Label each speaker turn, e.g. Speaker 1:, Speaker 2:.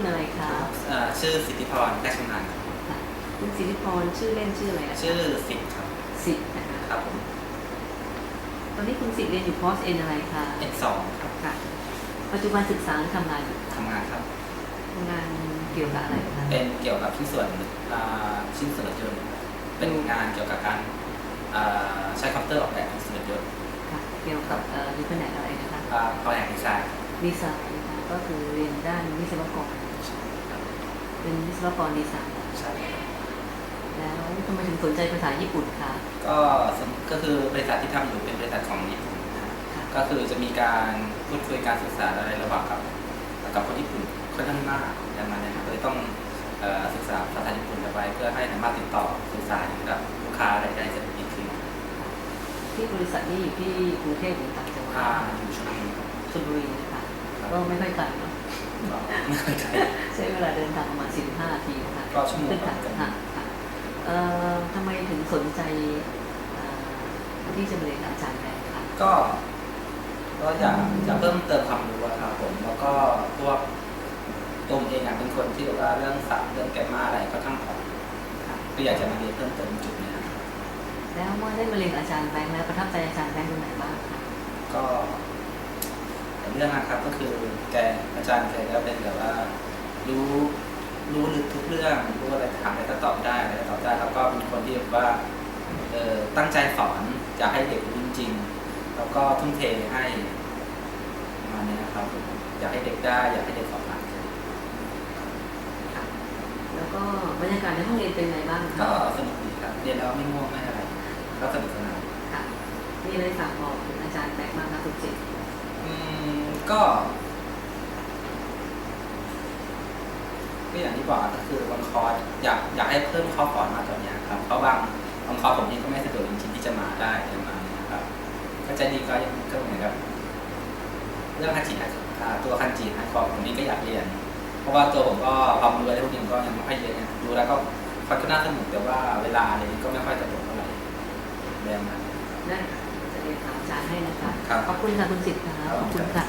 Speaker 1: คุณอะไรคะ
Speaker 2: เอ่อชื่อสิทธิพรแก้ชำนาญครับ
Speaker 1: ค่ะคุณสิริพรชื่อเล่นชื่ออะไรอะคะ
Speaker 2: ชื่อสิทธิ์ครับ
Speaker 1: สิทธิ์นะคะ
Speaker 2: ครับผม
Speaker 1: ตอนนี้คุณสิทธิ์เรียนอยู่คอร์สเอ็นอะไรคะ
Speaker 2: เอ็นสองครับ
Speaker 1: ค่ะ ปัจจุบันศึกษาหรือทำงานอยู่คะ
Speaker 2: ทำงานครับ
Speaker 1: ทำงานเกี่ยวกับอะไรคะ
Speaker 2: เป็นเกี่ยวกับชิ้นส่วนอ่าชิ้นส่วนรถยนต์เป็นงานเกี่ยวกับการอ่าใช้คอมพิวเตอร์ออกแบบชิ้นส่วนรถยนต์
Speaker 1: ค่ะ เกี่ยวกับเอ่ออยู่แผนกอะไรนะคะ
Speaker 2: อ่าแผนกดีไซน์
Speaker 1: ดีไซน์นะคะก็คือเรียนด้านวิศวกร เป็นวิศวกรดีไซน์
Speaker 2: ใช่
Speaker 1: แล้วทำไมถึงสนใจภาษาญี่ปุ่นคะ
Speaker 2: ก็สมก็คือบริษัทที่ทำอยู่เป็นบริษัทของญี่ปุ่นนะฮะ
Speaker 1: ค่ะ
Speaker 2: ก็คือจะมีการพูดคุยการสื่อสารอะไรระหว่างกับกับคนญี่ปุ่นค่อนข้างมากดังนั้นนะครับก็เลยต้องเอ่อศึกษาภาษาญี่ปุ่นเอาไว้เพื่อให้สามารถติดต่อสื่อสารกับลูกค้าอะไรได้จะดีขึ้น
Speaker 1: ที่บริษัทนี้อยู่ที่กรุงเทพหรือต่างจังหวัด
Speaker 2: อ่าอยู่ชลบุรีครับ
Speaker 1: ชลบุรีนะคะ ก็ไม่ค่อยไกลเนาะ
Speaker 2: ก็ไม่เคย ใช้
Speaker 1: ใช้เวลาเดินทางประมาณ45นาทีนะคะ
Speaker 2: ก็ชั่วโมง
Speaker 1: ขึ้น
Speaker 2: กว่า
Speaker 1: ทางค่ะค่ะเอ่อทำไมถึงสนใจเอ่อที่จะมาเรียนกับอาจารย์แบงค์คะ
Speaker 2: ก็ก็อยากจะเพิ่มเติมความรู้อะครับผม แล้วก็พวกตัวผมเองอะเป็นคนที่แบบว่าเรื่องศัพท์เรื่องแกรมมาอะไรก็ทั้งออก
Speaker 1: ค่ะ
Speaker 2: ก็อยากจะมาเรียนเพิ่มเติมจุดเนี้ยครับ
Speaker 1: แล้วเมื่อได้มาเรียนกับอาจารย์แบงค์แล้วประทับใจอาจารย์แบงค์ตรงไหนบ้างคะ
Speaker 2: ก็ เรื่องนะครับก็คือแกอาจารย์แกก็เป็นแบบว่ารู้รู้ลึกทุกเรื่องรู้อะไรถามอะไรก็ตอบได้อะไรก็ตอบได้แล้วก็เป็นคนที่แบบว่าเออตั้งใจสอนอยากให้เด็กรู้จริงๆแล้วก็ทุ่มเทให้ประมาณนี้นะครับ อยากให้เด็กได้ อยากให้เด็กสอบผ่าน
Speaker 1: ค่ะแล้วก็บรรยากาศในห้องเรียนเป็นไงบ้าง
Speaker 2: ก็
Speaker 1: คะ
Speaker 2: สนุกดีครับเรียนแล้วไม่ง่วงไม่อะไร ก็สนุกสนาน
Speaker 1: ค่ะมีอะไรฝากบอกถึงอาจารย์แบง
Speaker 2: ก็ก็อย่างที่บอกก็คือบางคอร์สอยากอยากให้เพิ่มคอร์สก่อนมาตอนเนี้ยครับเพราะบางบางคอร์สผมเองก็ไม่สะดวกจริงๆที่จะมาได้อะไรประมาณนี้นะครับ ก็จะดีก็ยังก็เหมือนกับเรื่องคันจิอ่าตัวคันจิฮันคอร์ผมเองก็อยากเรียน เพราะว่าตัวผมก็ความรู้อะไรพวกนี้ก็ยังไม่ค่อยเยอะนะดูแล้วก็ค่อนข้างน่าสนุกแต่ว่าเวลาอะไรนี้ก็ไม่ค่อยสะดวกเท่าไหร่เรียนมา
Speaker 1: ได้ค่ะจะเรียนถามอาจารย์ให้นะคะ
Speaker 2: ครับ
Speaker 1: ขอบคุณค่ะคุณจิตค่ะ
Speaker 2: ครับ
Speaker 1: ขอบคุณค่ะ